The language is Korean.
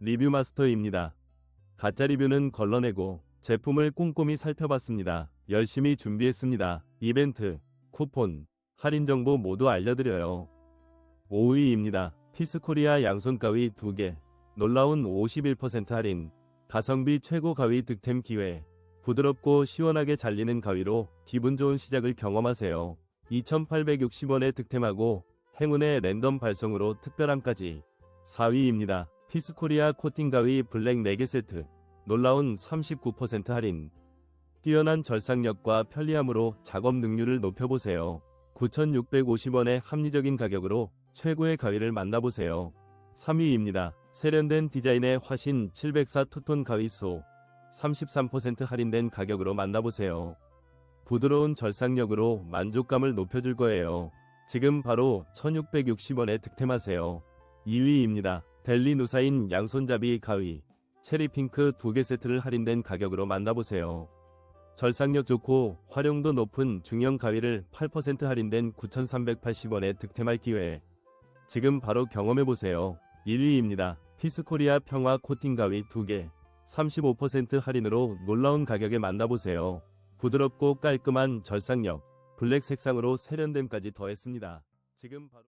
리뷰 마스터입니다. 가짜 리뷰는 걸러내고 제품을 꼼꼼히 살펴봤습니다. 열심히 준비했습니다. 이벤트, 쿠폰, 할인 정보 모두 알려드려요. 5위입니다. 피스코리아 양손 가위 2개. 놀라운 51% 할인. 가성비 최고 가위 득템 기회. 부드럽고 시원하게 잘리는 가위로 기분 좋은 시작을 경험하세요. 2,860원에 득템하고 행운의 랜덤 발송으로 특별함까지. 4위입니다. 피스코리아 코팅 가위 블랙 4개 세트. 놀라운 39% 할인. 뛰어난 절삭력과 편리함으로 작업 능률을 높여보세요. 9,650원의 합리적인 가격으로 최고의 가위를 만나보세요. 3위입니다. 세련된 디자인의 화신 704 투톤 가위소 33% 할인된 가격으로 만나보세요. 부드러운 절삭력으로 만족감을 높여줄 거예요. 지금 바로 1660원에 득템하세요. 2위입니다. 델리 누사인 양손잡이 가위 체리핑크 2개 세트를 할인된 가격으로 만나보세요. 절삭력 좋고 활용도 높은 중형 가위를 8% 할인된 9,380원에 득템할 기회. 지금 바로 경험해보세요. 1위입니다. 피스코리아 평화 코팅 가위 2개. 35% 할인으로 놀라운 가격에 만나보세요. 부드럽고 깔끔한 절삭력, 블랙 색상으로 세련됨까지 더했습니다. 지금 바로